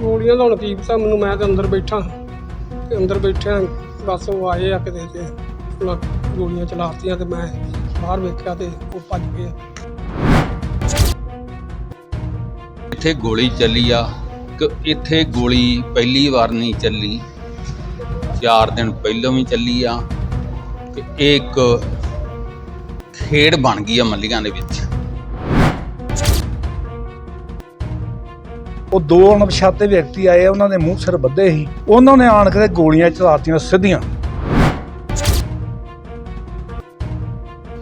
ਗੋਲੀਆਂ ਦਾ ਹੁਣ ਕੀ ਪਤਾ ਮੈਨੂੰ ਮੈਂ ਤਾਂ ਅੰਦਰ ਬੈਠਾ। ਤੇ ਅੰਦਰ ਬੈਠਿਆ ਬਸ ਉਹ ਆਏ ਆ ਕਿਤੇ ਤੇ ਉਹਨਾਂ ਗੋਲੀਆਂ ਚਲਾਤੀਆਂ ਤੇ ਮੈਂ ਬਾਹਰ ਵੇਖਿਆ ਤੇ ਉਹ ਭੱਜ ਗਏ। ਇੱਥੇ ਗੋਲੀ ਚੱਲੀ ਆ। ਕਿ ਇੱਥੇ ਗੋਲੀ ਪਹਿਲੀ ਵਾਰ ਨਹੀਂ ਚੱਲੀ। ਚਾਰ ਦਿਨ ਪਹਿਲਾਂ ਵੀ ਚੱਲੀ ਆ। ਕਿ ਇਹ ਇੱਕ ਖੇਡ ਬਣ ਗਈ ਆ ਮੱਲੀਆਂ ਦੇ ਵਿੱਚ। ਉਹ ਦੋ ਅਣਪਛਾਤੇ ਵਿਅਕਤੀ ਆਏ ਉਹਨਾਂ ਦੇ ਮੂੰਹ ਸਿਰ ਬੱਧੇ ਸੀ। ਉਹਨਾਂ ਨੇ ਆਣ ਕੇ ਗੋਲੀਆਂ ਚਲਾਤੀਆਂ ਸਿੱਧੀਆਂ।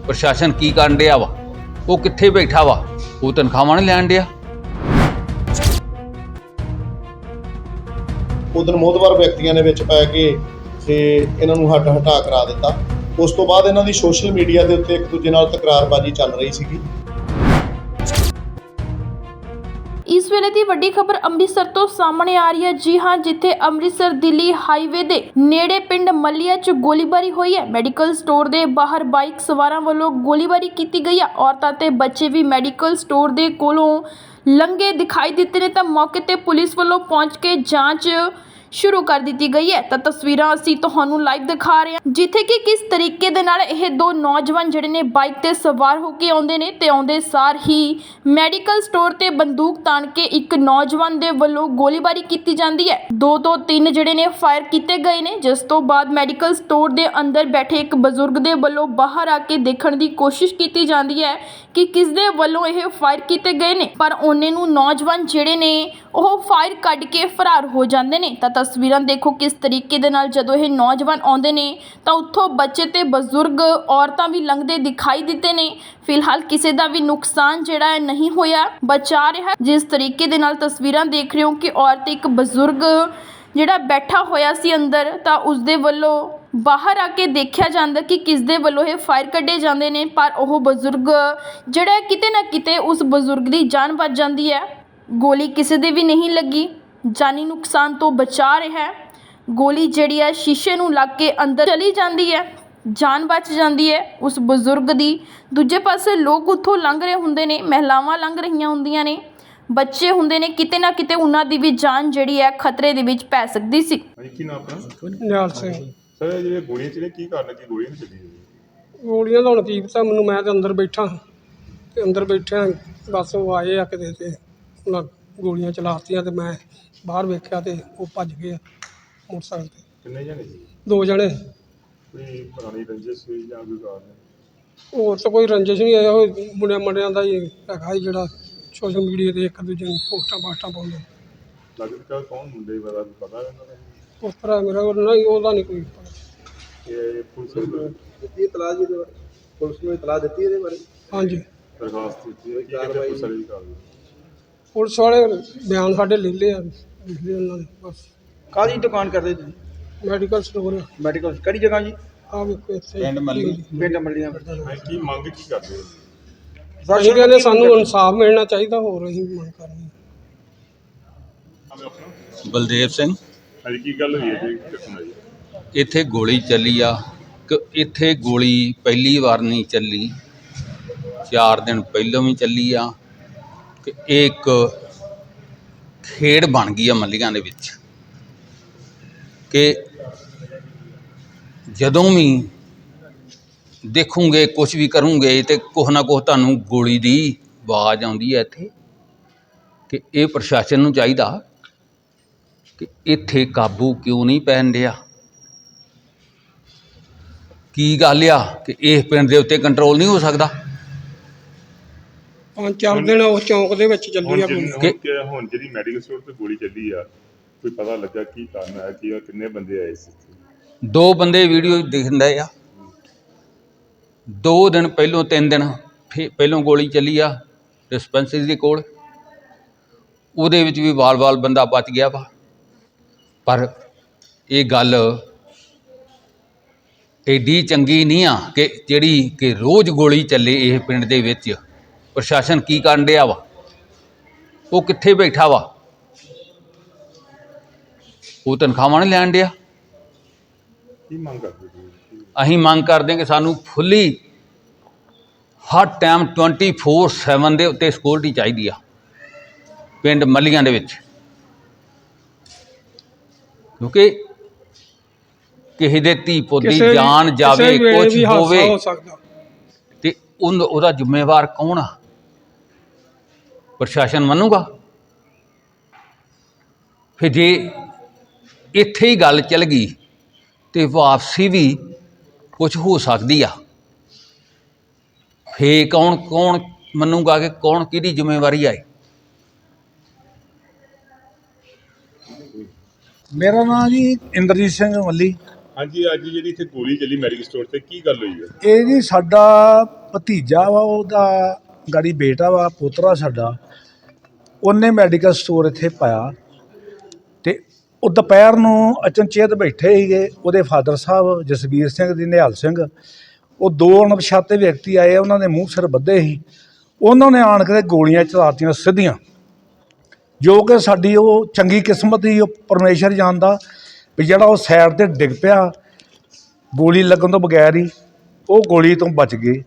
ਪ੍ਰਸ਼ਾਸਨ ਕੀ ਕਰਨ ਡਿਆ ਵਾ? ਉਹ ਕਿੱਥੇ ਬੈਠਾ ਵਾ? ਉਹ ਤਨਖਾਹਾਂ ਨਹੀਂ ਲੈਣ ਡਿਆ? ਉਦੋਂ ਮੋਦਵਾਰ ਵਿਅਕਤੀਆਂ ਨੇ ਵਿੱਚ ਪੈ ਕੇ ਤੇ ਇਹਨਾਂ ਨੂੰ ਹੱਟ ਹਟਾ ਕਰਾ ਦਿੱਤਾ। ਉਸ ਤੋਂ ਬਾਅਦ ਇਹਨਾਂ ਦੀ ਸੋਸ਼ਲ ਮੀਡੀਆ ਦੇ ਉੱਤੇ ਇੱਕ ਦੂਜੇ ਨਾਲ ਤਕਰਾਰਬਾਜ਼ੀ ਚੱਲ ਰਹੀ ਸੀਗੀ। ਇਸ ਵੇਲੇ ਦੀ ਵੱਡੀ ਖਬਰ ਅੰਮ੍ਰਿਤਸਰ ਤੋਂ ਸਾਹਮਣੇ ਆ ਰਹੀ ਹੈ। ਜੀ ਹਾਂ, ਜਿੱਥੇ ਅੰਮ੍ਰਿਤਸਰ ਦਿੱਲੀ ਹਾਈਵੇ ਦੇ ਨੇੜੇ ਪਿੰਡ ਮੱਲੀਆ 'ਚ ਗੋਲੀਬਾਰੀ ਹੋਈ ਹੈ। ਮੈਡੀਕਲ ਸਟੋਰ ਦੇ ਬਾਹਰ ਬਾਈਕ ਸਵਾਰਾਂ ਵੱਲੋਂ ਗੋਲੀਬਾਰੀ ਕੀਤੀ ਗਈ ਹੈ। ਔਰਤਾਂ ਤੇ ਬੱਚੇ ਵੀ ਮੈਡੀਕਲ ਸਟੋਰ ਦੇ ਕੋਲੋਂ ਲੰਘੇ ਦਿਖਾਈ ਦਿੱਤੇ ਨੇ ਤਾਂ ਮੌਕੇ ਤੇ ਪੁਲਿਸ ਵੱਲੋਂ ਪਹੁੰਚ ਕੇ ਜਾਂਚ ਸ਼ੁਰੂ ਕਰ ਦਿੱਤੀ ਗਈ ਹੈ। ਤਾਂ ਤਸਵੀਰਾਂ ਅਸੀਂ ਤੁਹਾਨੂੰ ਲਾਈਵ ਦਿਖਾ ਰਹੇ ਹਾਂ। ਜਿੱਥੇ ਕਿ ਕਿਸ ਤਰੀਕੇ ਦੇ ਨਾਲ ਇਹ ਦੋ ਨੌਜਵਾਨ ਜਿਹੜੇ ਨੇ ਬਾਈਕ ਤੇ ਸਵਾਰ ਹੋ ਕੇ ਆਉਂਦੇ ਨੇ ਤੇ ਆਉਂਦੇ ਸਾਰ ਹੀ ਮੈਡੀਕਲ ਸਟੋਰ ਤੇ ਬੰਦੂਕ ਤਾਣ ਕੇ ਇੱਕ ਨੌਜਵਾਨ ਦੇ ਵੱਲੋਂ ਗੋਲੀਬਾਰੀ ਕੀਤੀ ਜਾਂਦੀ ਹੈ। ਦੋ ਤੋਂ ਤਿੰਨ ਜਿਹੜੇ ਨੇ ਫਾਇਰ ਕੀਤੇ ਗਏ ਨੇ। ਜਿਸ ਤੋਂ ਬਾਅਦ ਮੈਡੀਕਲ ਸਟੋਰ ਦੇ ਅੰਦਰ ਬੈਠੇ ਇੱਕ ਬਜ਼ੁਰਗ ਦੇ ਵੱਲੋਂ ਬਾਹਰ ਆ ਕੇ ਦੇਖਣ ਦੀ ਕੋਸ਼ਿਸ਼ ਕੀਤੀ ਜਾਂਦੀ ਹੈ ਕਿ ਕਿਸ ਦੇ ਵੱਲੋਂ ਇਹ ਫਾਇਰ ਕੀਤੇ ਗਏ ਨੇ। ਪਰ ਉਹਨੇ ਨੂੰ ਨੌਜਵਾਨ ਜਿਹੜੇ ਨੇ ਉਹ ਫਾਇਰ ਕੱਢ ਕੇ ਫਰਾਰ ਹੋ ਜਾਂਦੇ ਨੇ। ਤਾਂ ਤਸਵੀਰਾਂ ਦੇਖੋ ਕਿਸ ਤਰੀਕੇ ਦੇ ਨਾਲ ਜਦੋਂ ਇਹ ਨੌਜਵਾਨ ਆਉਂਦੇ ਨੇ, ਤਾਂ ਉੱਥੋਂ ਬੱਚੇ ਤੇ ਬਜ਼ੁਰਗ ਔਰਤਾਂ ਵੀ ਲੰਘਦੇ ਦਿਖਾਈ ਦਿੱਤੇ ਨੇ। ਫਿਲਹਾਲ ਕਿਸੇ ਦਾ ਵੀ ਨੁਕਸਾਨ ਜਿਹੜਾ ਹੈ ਨਹੀਂ ਹੋਇਆ, ਬਚਾ ਰਿਹਾ। ਜਿਸ ਤਰੀਕੇ ਦੇ ਨਾਲ ਤਸਵੀਰਾਂ ਦੇਖ ਰਹੇ ਹੋ ਕਿ ਔਰਤ ਇੱਕ ਬਜ਼ੁਰਗ ਜਿਹੜਾ ਬੈਠਾ ਹੋਇਆ ਸੀ ਅੰਦਰ, ਤਾਂ ਉਸ ਦੇ ਵੱਲੋਂ ਬਾਹਰ ਆ ਕੇ ਦੇਖਿਆ ਜਾਂਦਾ ਕਿ ਕਿਸ ਦੇ ਵੱਲੋਂ ਇਹ ਫਾਇਰ ਕੱਢੇ ਜਾਂਦੇ ਨੇ, ਪਰ ਉਹ ਬਜ਼ੁਰਗ ਜਿਹੜਾ ਕਿਤੇ ਨਾ ਕਿਤੇ ਉਸ ਬਜ਼ੁਰਗ ਦੀ ਜਾਨ ਬਚ ਜਾਂਦੀ ਹੈ। ਗੋਲੀ ਕਿਸੇ ਦੇ ਵੀ ਨਹੀਂ ਲੱਗੀ। ਜਾਨੀ ਨੁਕਸਾਨ ਤੋਂ ਬਚਾ ਰਿਹਾ ਹੈ। ਗੋਲੀ ਜਿਹੜੀ ਹੈ ਸ਼ੀਸ਼ੇ ਨੂੰ ਲੱਗ ਕੇ ਅੰਦਰ ਚਲੀ ਜਾਂਦੀ ਹੈ ਜਾਨ ਬਚ ਜਾਂਦੀ ਹੈ। ਉਸ ਬਜ਼ੁਰਗ ਦੀ ਦੂਜੇ ਪਾਸੇ ਲੋਕ ਉੱਥੋਂ ਲੰਘ ਰਹੇ ਹੁੰਦੇ ਨੇ ਮਹਿਲਾਵਾਂ ਲੰਘ ਰਹੀਆਂ ਹੁੰਦੀਆਂ ਨੇ। ਬੱਚੇ ਹੁੰਦੇ ਨੇ ਕਿਤੇ ਨਾ ਕਿਤੇ ਉਹਨਾਂ ਦੀ ਵੀ ਜਾਨ ਜਿਹੜੀ ਹੈ ਖਤਰੇ ਦੇ ਵਿੱਚ ਪੈ ਸਕਦੀ ਸੀ। ਹਾਂਜੀ ਕੀ ਨਾਮ ਆਪਣਾ? ਨਿਹਾਲ ਸਿੰਘ। ਸਰ ਇਹ ਜਿਹੜੇ ਗੋਲੀਆਂ ਚੱਲੀਆਂ ਕੀ ਕਾਰਨ ਹੈ? ਕਿ ਗੋਲੀਆਂ ਨਹੀਂ ਚੱਲੀਆਂ? ਗੋਲੀਆਂ ਦਾ ਹੁਣ ਕੀ ਪਤਾ ਮੈਨੂੰ ਮੈਂ ਤਾਂ ਅੰਦਰ ਬੈਠਾ ਤੇ ਅੰਦਰ ਬੈਠਿਆ ਬਸ ਉਹ ਆਏ ਆ ਕਿਤੇ ਤੇ ਉਹਨਾਂ ਗੋਲੀਆਂ ਚਲਾਤੀਆਂ ਤੇ ਮੈਂ ਬਾਹਰ ਵੇਖਿਆ ਤੇ ਉਹ ਭੱਜ ਗਏ ਆ ਮੋਟਰਸਾਈਕਲ ਤੇ। ਕਿੰਨੇ ਜਣੇ ਸੀ? ਦੋ ਜਣੇ। ਕੋਈ ਪੁਰਾਣੀ ਰੰਜਿਸ਼ ਹੋਈ ਜਾਂ ਕੋਈ ਕਾਰਨ? ਹੋਰ ਤਾਂ ਕੋਈ ਰੰਜਿਸ਼ ਨਹੀਂ ਆਇਆ ਉਹ ਮੁੰਡਿਆਂ ਮੁੰਡਿਆਂ ਦਾ ਹੀ ਹੈਗਾ ਸੀ ਜਿਹੜਾ ਸੋਸ਼ਲ ਮੀਡੀਆ ਤੇ ਇੱਕ ਦੂਜੇ ਨੂੰ ਪੋਸਟਾਂ ਪਾਸਟਾਂ ਪਾਉਂਦੇ। ਲੱਗਦਾ ਕੌਣ ਮੁੰਡੇ ਬਾਰੇ ਪਤਾ ਇਹਨਾਂ ਦਾ? ਉਸ ਤਰ੍ਹਾਂ ਮੇਰਾ ਉਹ ਨਹੀਂ ਉਹਦਾ ਨਹੀਂ ਕੋਈ ਪਤਾ। ਇਹ ਪੁਲਿਸ ਨੂੰ ਦਿੱਤੀ ਇਤਲਾਹ ਜੀ ਇਹਦੇ ਬਾਰੇ। ਪੁਲਿਸ ਨੂੰ ਇਤਲਾਹ ਦਿੱਤੀ ਇਹਦੇ ਬਾਰੇ। ਹਾਂਜੀ। ਦਰਖਾਸਤ ਦਿੱਤੀ ਹੈ ਕੀ ਕਹਿੰਦੇ ਪੁਲਿਸ ਵਾਲੇ ਦੀ ਕਾਰਵਾਈ ਪੁਲਿਸ ਵਾਲੇ ਬਿਆਨ ਸਾਡੇ ਲੈ ਲਏ ਆ ਲਿਖ ਲਏ ਉਹਨਾਂ ਨੇ ਬਸ। ਕਾਹਦੀ ਦੁਕਾਨ ਕਰਦੇ ਤੁਸੀਂ? ਮੈਡੀਕਲ ਸਟੋਰ ਮੈਡੀਕਲ ਕਿਹੜੀ ਜਗ੍ਹਾ ਜੀ? ਆ ਵੇਖੋ ਇੱਥੇ। ਪਿੰਡ ਮੱਲੀ। ਪਿੰਡ ਮੰਡੀਆਂ ਮੈਂ ਕੀ ਮੰਗ ਕੀ ਕਰਦੇ ਹੋ? ਅਸੀਂ ਕਹਿੰਦੇ ਸਾਨੂੰ ਇਨਸਾਫ ਮਿਲਣਾ ਚਾਹੀਦਾ ਹੋਰ ਅਸੀਂ ਮੰਗ ਆਵੇਂ ਆਪਣਾ ਬਲਦੇਵ ਸਿੰਘ। ਹਾਂਜੀ ਕੀ ਗੱਲ ਹੋਈ ਹੈ ਜੀ? ਇੱਥੇ ਗੋਲੀ ਚੱਲੀ ਆ। ਕਿ ਇੱਥੇ ਗੋਲੀ ਪਹਿਲੀ ਵਾਰ ਨਹੀਂ ਚੱਲੀ। ਚਾਰ ਦਿਨ ਪਹਿਲਾਂ ਵੀ ਚੱਲੀ ਆ। ਕਿ ਇਹ ਇੱਕ ਖੇਡ ਬਣ ਗਈ ਆ ਮੱਲੀਆਂ ਦੇ ਵਿੱਚ ਕਿ ਜਦੋਂ ਵੀ ਦੇਖੋਗੇ ਕੁਝ ਵੀ ਕਰੋਗੇ ਤੇ ਕੁਛ ਨਾ ਕੁਛ ਤੁਹਾਨੂੰ ਗੋਲੀ ਦੀ ਆਵਾਜ਼ ਆਉਂਦੀ ਹੈ ਇੱਥੇ ਕਿ ਇਹ ਪ੍ਰਸ਼ਾਸਨ ਨੂੰ ਚਾਹੀਦਾ ਕਿ ਇੱਥੇ ਕਾਬੂ ਕਿਉਂ ਨਹੀਂ ਪੈਣ ਰਿਹਾ ਕੀ ਗੱਲ ਆ ਕਿ ਇਸ ਪਿੰਡ ਦੇ ਉੱਤੇ ਕੰਟਰੋਲ ਨਹੀਂ ਹੋ ਸਕਦਾ? ਪੰਜ ਚਾਰ ਦਿਨ ਉਹ ਚੌਂਕ ਦੇ ਵਿੱਚ ਚੱਲੀ ਹੁਣ ਆ ਜਿਹੜੀ- ਗੋਲੀ ਹੁਣ ਕਿ- ਕਿ- ਹੁਣ ਜਿਹੜੀ ਮੈਡੀਕਲ ਸਟੋਰ ਤੇ ਗੋਲੀ ਚੱਲੀ ਆ ਕੋਈ ਪਤਾ ਲੱਗਾ ਕੀ ਕਾਰਨ ਹੈ ਕੀ ਕਿੰਨੇ ਬੰਦੇ ਆਏ ਸੀ ਦੋ ਬੰਦੇ ਵੀਡੀਓ ਦਿਖਦੇ ਆ। ਦੋ ਦਿਨ ਪਹਿਲੋਂ ਤਿੰਨ ਦਿਨ ਪਹਿਲੋਂ ਗੋਲੀ ਚੱਲੀ ਆ ਡਿਸਪੈਂਸਰੀ ਦੇ ਕੋਲ। ਉਹਦੇ ਵਿੱਚ ਵੀ ਵਾਲ-ਵਾਲ ਬੰਦਾ ਬਚ ਗਿਆ ਵਾ। ਪਰ ਇਹ ਗੱਲ ਏਡੀ ਚੰਗੀ ਨਹੀਂ ਆ ਕਿ ਜਿਹੜੀ ਕਿ ਰੋਜ਼ ਗੋਲੀ ਚੱਲੇ ਇਹ ਪਿੰਡ ਦੇ ਵਿੱਚ। ਪ੍ਰਸ਼ਾਸਨ ਕੀ ਕਰਨ ਡਿਆ ਵਾ? ਉਹ ਕਿੱਥੇ ਬੈਠਾ ਵਾ? ਉਹ ਤਨਖਾਹਾਂ ਨਹੀਂ ਲੈਣ ਡਿਆ? ਕੀ ਮੰਗ ਕਰਦੇ ਕੀ- ਅਸੀਂ ਮੰਗ ਕਰਦੇ ਹਾਂ ਕਿ ਸਾਨੂੰ ਫੁੱਲੀ ਹਰ ਟਾਈਮ 24/7 ਦੇ ਉੱਤੇ ਸਿਕਿਉਰਿਟੀ ਚਾਹੀਦੀ ਆ ਪਿੰਡ ਮੱਲੀਆਂ ਦੇ ਵਿੱਚ। ਕਿਉਂਕਿ ਕਿਸੇ ਦੇ ਧੀ ਪੁੱਤ ਦੀ ਕਿਸੇ ਵੀ- ਜਾਨ ਜਾਵੇ ਵੇਲੇ ਕੁਝ ਵੀ ਹਾਦਸਾ ਹੋਵੇ ਹੋ ਸਕਦਾ। ਤੇ ਉਹਨ- ਉਹਦਾ ਜ਼ਿੰਮੇਵਾਰ ਕੌਣ ਆ? ਪ੍ਰਸ਼ਾਸਨ ਮੰਨੂਗਾ? ਫਿਰ ਜੇ ਇੱਥੇ ਹੀ ਗੱਲ ਚੱਲ ਗਈ ਤੇ ਵਾਪਸੀ ਵੀ ਕੁਝ ਹੋ ਸਕਦੀ ਆ। ਫੇ ਕੌਣ ਕੌਣ ਮੰਨੂਗਾ ਕਿ ਕੌਣ ਕਿਹਦੀ ਜ਼ਿੰਮੇਵਾਰੀ ਆ ਇਹ? ਮੇਰਾ ਨਾਮ ਜੀ ਇੰਦਰਜੀਤ ਸਿੰਘ ਮੱਲੀ। ਹਾਂਜੀ ਅੱਜ ਜਿਹੜੀ ਇੱਥੇ ਗੋਲੀ ਚੱਲੀ ਮੈਡੀਕਲ ਸਟੋਰ ਤੇ ਕੀ ਗੱਲ ਹੋਈ ਹੈ ਇਹ ਜੀ ਸਾਡਾ ਭਤੀਜਾ ਵਾ ਉਹਦਾ ਗਾੜੀ ਬੇਟਾ ਵਾ, ਪੋਤਰਾ ਸਾਡਾ, ਉਹਨੇ ਮੈਡੀਕਲ ਸਟੋਰ ਇੱਥੇ ਪਾਇਆ ਤੇ ਉਹ ਦੁਪਹਿਰ ਨੂੰ ਅਚਨਚੇਤ ਬੈਠੇ ਸੀਗੇ, ਉਹਦੇ ਫਾਦਰ ਸਾਹਿਬ ਜਸਵੀਰ ਸਿੰਘ ਦੀ ਨਿਹਾਲ ਸਿੰਘ, ਉਹ ਦੋ ਅਣਪਛਾਤੇ ਵਿਅਕਤੀ ਆਏ, ਉਹਨਾਂ ਦੇ ਮੂੰਹ ਸਿਰ ਬੱਧੇ ਸੀ, ਉਹਨਾਂ ਨੇ ਆਣ ਕੇ ਗੋਲੀਆਂ ਚਲਾਤੀਆਂ ਸਿੱਧੀਆਂ, ਜੋ ਕਿ ਸਾਡੀ ਉਹ ਚੰਗੀ ਕਿਸਮਤ ਹੀ ਉਹ ਪਰਮੇਸ਼ਰ ਜਾਣਦਾ ਵੀ ਜਿਹੜਾ ਉਹ ਸਾਈਡ ਤੇ ਡਿੱਗ ਪਿਆ, ਗੋਲੀ ਲੱਗਣ ਤੋਂ ਬਗੈਰ ਹੀ ਉਹ ਗੋਲੀ ਤੋਂ ਬਚ ਗਏ।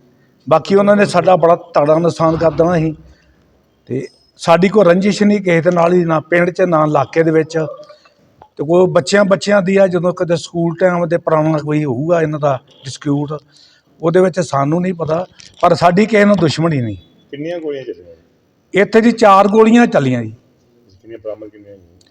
ਬਾਕੀ ਉਹਨਾਂ ਨੇ ਸਾਡਾ ਬੜਾ ਤਗੜਾ ਨੁਕਸਾਨ ਕਰ ਦੇਣਾ ਸੀ। ਤੇ ਸਾਡੀ ਕੋਈ ਰੰਜਿਸ਼ ਨਹੀਂ ਕਿਸੇ ਦੇ ਨਾਲ ਹੀ ਨਾ ਪਿੰਡ 'ਚ ਨਾ ਇਲਾਕੇ ਦੇ ਵਿੱਚ। ਤੇ ਕੋਈ ਬੱਚਿਆਂ ਬੱਚਿਆਂ ਦੀ ਆ ਜਦੋਂ ਕਦੇ ਸਕੂਲ ਟਾਈਮ ਤੇ ਪੁਰਾਣਾ ਕੋਈ ਹੋਊਗਾ ਇਹਨਾਂ ਦਾ ਡਿਸਕਿਊਟ ਉਹਦੇ ਵਿੱਚ ਸਾਨੂੰ ਨਹੀਂ ਪਤਾ। ਪਰ ਸਾਡੀ ਕਿਸੇ ਨਾਲ ਦੁਸ਼ਮਣੀ ਨਹੀਂ। ਕਿੰਨੀਆਂ ਗੋਲੀਆਂ ਚੱਲੀਆਂ? ਇੱਥੇ ਜੀ ਚਾਰ ਗੋਲੀਆਂ ਚੱਲੀਆਂ ਜੀ। ਕਿੰਨੀਆਂ ਬਰਾਮਦ ਕਿੰਨੀਆਂ ਹੋਈਆਂ?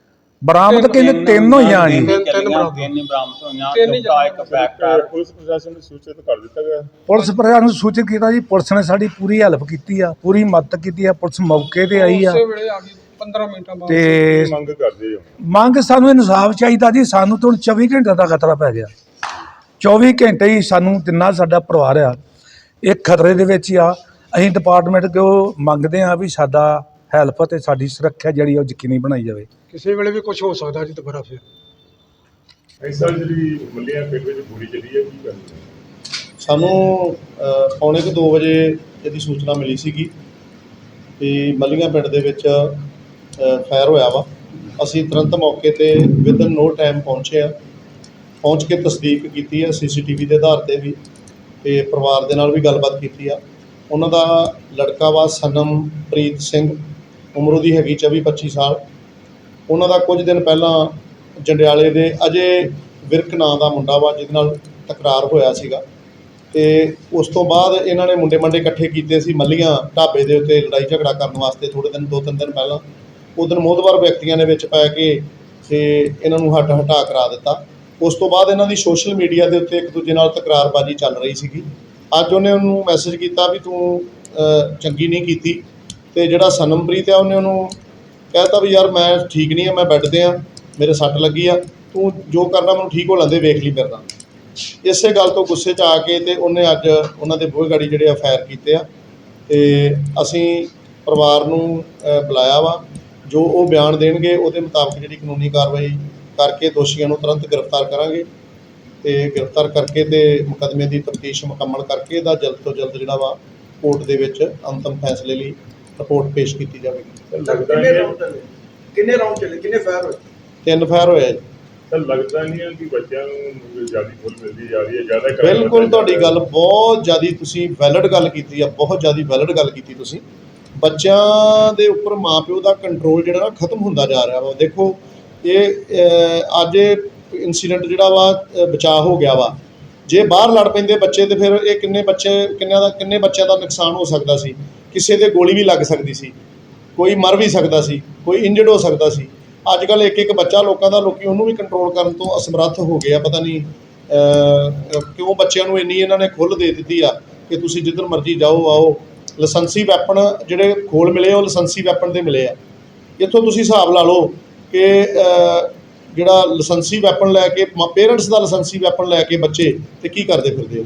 ਬਰਾਮਦ ਕਹਿੰਦੇ ਤਿੰਨ ਹੋਈਆਂ ਜੀ। ਤਿੰਨ ਤਿੰਨ ਬਰਾਬਰ ਤਿੰਨ ਬਰਾਮਦ ਹੋਈਆਂ ਚੌਥਾ ਇੱਕ ਅਹ ਪੁਲਿਸ ਪ੍ਰਸ਼ਾਸਨ ਨੂੰ ਸੂਚਿਤ ਕਰ ਦਿੱਤਾ ਗਿਆ। ਪੁਲਿਸ ਪ੍ਰਸ਼ਾਸਨ ਨੂੰ ਸੂਚਿਤ ਕੀਤਾ ਜੀ ਪੁਲਿਸ ਨੇ ਸਾਡੀ ਪੂਰੀ ਹੈਲਪ ਕੀਤੀ ਆ ਪੂਰੀ ਮਦਦ ਕੀਤੀ ਆ ਪੁਲਿਸ ਮੌਕੇ ਤੇ ਆਈ ਆ। ਉਸੇ ਵੇਲੇ ਆ ਗਈ 15 ਮਿੰਟਾਂ ਬਾਅਦ। ਤੇ ਕੀ ਮੰਗ ਕਰਦੇ ਹੋ? ਮੰਗ ਸਾਨੂੰ ਇਨਸਾਫ ਚਾਹੀਦਾ ਜੀ ਸਾਨੂੰ ਤਾਂ ਹੁਣ 24 ਘੰਟੇ ਦਾ ਖਤਰਾ ਪੈ ਗਿਆ। 24 ਘੰਟੇ ਹੀ ਸਾਨੂੰ ਜਿੰਨਾ ਸਾਡਾ ਪਰਿਵਾਰ ਆ ਇਹ ਖਤਰੇ ਦੇ ਵਿੱਚ ਹੀ ਆ। ਅਸੀਂ ਡਿਪਾਰਟਮੈਂਟ ਕਿਉਂ ਮੰਗਦੇ ਆ ਵੀ ਸਾਡਾ ਹੈਲਪ ਤੇ ਸਾਡੀ ਸੁਰੱਖਿਆ ਜਿਹੜੀ ਉਹ ਯਕੀਨੀ ਬਣਾਈ ਜਾਵੇ। ਕਿਸੇ ਵੇਲੇ ਵੀ ਕੁਝ ਹੋ ਸਕਦਾ ਜੀ ਦੁਬਾਰਾ ਫਿਰ। ਐਸਾ ਜਿਹੜੀ ਮੱਲੀਆਂ ਪਿੰਡ ਵਿੱਚ ਗੋਲੀ ਚੱਲੀ ਹੈ ਕੀ ਹੈ ਸਾਨੂੰ ਅ, ਪੌਣੇ ਕੁ 2 ਵਜੇ ਇਹਦੀ ਸੂਚਨਾ ਮਿਲੀ ਸੀਗੀ ਕਿ ਮੱਲੀਆਂ ਪਿੰਡ ਦੇ ਵਿੱਚ ਫਾਇਰ ਹੋਇਆ ਵਾ। ਅਸੀਂ ਤੁਰੰਤ ਮੌਕੇ ਤੇ ਵਿਦਨ ਨੋ ਟਾਈਮ ਪਹੁੰਚੇ ਆ। ਪਹੁੰਚ ਕੇ ਤਸਦੀਕ ਕੀਤੀ ਹੈ ਸੀਸੀਟੀਵੀ ਦੇ ਆਧਾਰ ਤੇ ਵੀ ਤੇ ਪਰਿਵਾਰ ਦੇ ਨਾਲ ਵੀ ਗੱਲਬਾਤ ਕੀਤੀ ਆ। ਉਹਨਾਂ ਦਾ ਲੜਕਾ ਵਾ ਸਨਮਪ੍ਰੀਤ ਸਿੰਘ। ਉਮਰ ਉਹਦੀ ਹੈਗੀ 24 25 ਸਾਲ। ਉਹਨਾਂ ਦਾ ਕੁਝ ਦਿਨ ਪਹਿਲਾਂ ਜੰਡਿਆਲੇ ਦੇ ਅਜੇ ਵਿਰਕ ਨਾਂ ਦਾ ਮੁੰਡਾ ਵਾ, ਜਿਹਦੇ ਨਾਲ ਤਕਰਾਰ ਹੋਇਆ ਸੀਗਾ। ਤੇ ਉਸ ਤੋਂ ਬਾਅਦ ਇਹਨਾਂ ਨੇ ਮੁੰਡੇ ਮੰਡੇ ਇਕੱਠੇ ਕੀਤੇ ਸੀ ਮੱਲੀਆਂ ਢਾਬੇ ਦੇ ਉੱਤੇ ਲੜਾਈ ਝਗੜਾ ਕਰਨ ਵਾਸਤੇ ਥੋੜੇ ਦਿਨ, ਦੋ ਤਿੰਨ ਦਿਨ ਪਹਿਲਾਂ। ਉਹ ਦਿਨ ਮੋਦਵਾਰ ਵਿਅਕਤੀਆਂ ਨੇ ਵਿੱਚ ਪੈ ਕੇ ਤੇ ਇਹਨਾਂ ਨੂੰ ਹੱਟ ਹਟਾ ਕਰਾ ਦਿੱਤਾ। ਉਸ ਤੋਂ ਬਾਅਦ ਇਹਨਾਂ ਦੀ ਸੋਸ਼ਲ ਮੀਡੀਆ ਦੇ ਉੱਤੇ ਇੱਕ ਦੂਜੇ ਨਾਲ ਤਕਰਾਰਬਾਜ਼ੀ ਚੱਲ ਰਹੀ ਸੀਗੀ। ਅੱਜ ਉਹਨੇ ਉਹਨੂੰ ਮੈਸੇਜ ਕੀਤਾ ਵੀ ਤੂੰ ਚੰਗੀ ਨਹੀਂ ਕੀਤੀ। ਅਤੇ ਜਿਹੜਾ ਸਨਮਪ੍ਰੀਤ ਆ, ਉਹਨੇ ਉਹਨੂੰ ਕਹਿ ਕਹਿਤਾ ਵੀ ਯਾਰ ਮੈਂ ਠੀਕ ਨਹੀਂ ਆ, ਮੈਂ ਬੈੱਡ ਤੇ ਆ, ਮੇਰੇ ਸੱਟ ਲੱਗੀ ਆ, ਤੂੰ ਜੋ ਕਰਨਾ ਮੈਨੂੰ ਠੀਕ ਹੋ ਲੈਂਦੇ, ਵੇਖ ਲਈ ਕਰਨਾ ਇਸੇ ਗੱਲ ਤੋਂ ਗੁੱਸੇ 'ਚ ਆ ਕੇ ਤੇ ਉਹਨੇ ਅੱਜ ਉਹਨਾਂ ਦੇ ਬੂਹੇ ਗਾੜੀ ਜਿਹੜੇ ਆ ਫਾਇਰ ਕੀਤੇ ਆ, ਤੇ ਅਸੀਂ ਪਰਿਵਾਰ ਨੂੰ ਬੁਲਾਇਆ ਵਾ, ਜੋ ਉਹ ਬਿਆਨ ਦੇਣਗੇ, ਉਹਦੇ ਮੁਤਾਬਕ ਜਿਹੜੀ ਕਾਨੂੰਨੀ ਕਾਰਵਾਈ ਕਰਕੇ ਦੋਸ਼ੀਆਂ ਨੂੰ ਤੁਰੰਤ ਗ੍ਰਿਫਤਾਰ ਕਰਾਂਗੇ। ਤੇ ਗ੍ਰਿਫਤਾਰ ਕਰਕੇ ਤੇ ਮੁਕੱਦਮੇ ਦੀ ਤਫਤੀਸ਼ ਮੁਕੰਮਲ ਕਰਕੇ ਇਹਦਾ ਜਲਦ ਤੋਂ ਜਲਦ ਜਿਹੜਾ ਵਾ ਕੋਰਟ ਦੇ ਵਿੱਚ ਅੰਤਮ ਫੈਸਲੇ ਲਈ ਰਿਪੋਰਟ ਪੇਸ਼ ਕੀਤੀ ਜਾਵੇਗੀ। ਲੱਗਦਾ ਕਿੰਨੇ ਨਹੀਂ ਰਾਉਂਡ ਚੱਲੇ? ਕਿੰਨੇ ਰਾਉਂਡ ਚੱਲੇ? ਕਿੰਨੇ ਫਾਇਰ ਹੋਏ? ਤਿੰਨ ਫਾਇਰ ਹੋਏ ਆ ਜੀ। ਤਾਂ ਲੱਗਦਾ ਨਹੀਂ ਹੈ ਕਿ ਬੱਚਿਆਂ ਨੂੰ ਜ਼ਿਆਦਾ ਖੋਲ ਮਿਲਦੀ ਜਾ ਰਹੀ ਹੈ ਜ਼ਿਆਦਾ ਬਿਲਕੁਲ ਤੁਹਾਡੀ ਗੱਲ ਬਹੁਤ ਜ਼ਿਆਦੀ ਤੁਸੀਂ ਵੈਲਿਡ ਗੱਲ ਕੀਤੀ ਆ ਬਹੁਤ ਜ਼ਿਆਦੀ ਵੈਲਿਡ ਗੱਲ ਕੀਤੀ ਤੁਸੀਂ। ਬੱਚਿਆਂ ਦੇ ਉੱਪਰ ਮਾਪਿਓ ਦਾ ਕੰਟਰੋਲ ਜਿਹੜਾ ਨਾ ਖਤਮ ਹੁੰਦਾ ਜਾ ਰਿਹਾ ਵਾ। ਦੇਖੋ ਇਹ ਅਹ, ਅੱਜ ਇਨਸੀਡੈਂਟ ਜਿਹੜਾ ਵਾ ਅਹ, ਬਚਾਅ ਹੋ ਗਿਆ ਵਾ। ਜੇ ਬਾਹਰ ਲੜ ਪੈਂਦੇ ਬੱਚੇ ਤੇ ਫਿਰ ਇਹ ਕਿੰਨੇ ਬੱਚੇ ਕਿੰਨਿਆਂ ਦਾ ਕਿੰਨੇ ਬੱਚਿਆਂ ਦਾ ਨੁਕਸਾਨ ਹੋ ਸਕਦਾ ਸੀ? ਕਿਸੇ ਦੇ ਗੋਲੀ ਵੀ ਲੱਗ ਸਕਦੀ ਸੀ। ਕੋਈ ਮਰ ਵੀ ਸਕਦਾ ਸੀ ਕੋਈ ਇੰਜਰਡ ਹੋ ਸਕਦਾ ਸੀ। ਅੱਜ ਕੱਲ ਇੱਕ ਇੱਕ ਬੱਚਾ ਲੋਕਾਂ ਦਾ ਲੋਕੀ ਉਹਨੂੰ ਵੀ ਕੰਟਰੋਲ ਕਰਨ ਤੋਂ ਅਸਮਰੱਥ ਹੋ ਗਏ ਆ। ਪਤਾ ਨਹੀਂ ਅਹ, ਕਿਉਂ ਬੱਚਿਆਂ ਨੂੰ ਇੰਨੀ ਇਹਨਾਂ ਨੇ ਖੁੱਲ੍ਹ ਦੇ ਦਿੱਤੀ ਆ ਕਿ ਤੁਸੀਂ ਜਿੱਧਰ ਮਰਜ਼ੀ ਜਾਓ ਆਓ। ਲਾਇਸੈਂਸੀ ਵੈਪਨ ਜਿਹੜੇ ਖੋਲ ਮਿਲੇ ਉਹ ਲਾਇਸੈਂਸੀ ਵੈਪਨ ਦੇ ਮਿਲੇ ਆ। ਇੱਥੋਂ ਤੁਸੀਂ ਹਿਸਾਬ ਲਾ ਲਓ ਕਿ ਜਿਹੜਾ ਲਾਇਸੈਂਸੀ ਵੈਪਨ ਲੈ ਕੇ ਪੇਰੈਂਟਸ ਦਾ ਲਾਇਸੈਂਸੀ ਵੈਪਨ ਲੈ ਕੇ ਬੱਚੇ ਤੇ ਕੀ ਕਰਦੇ ਫਿਰਦੇ ਹੋ ਉਹ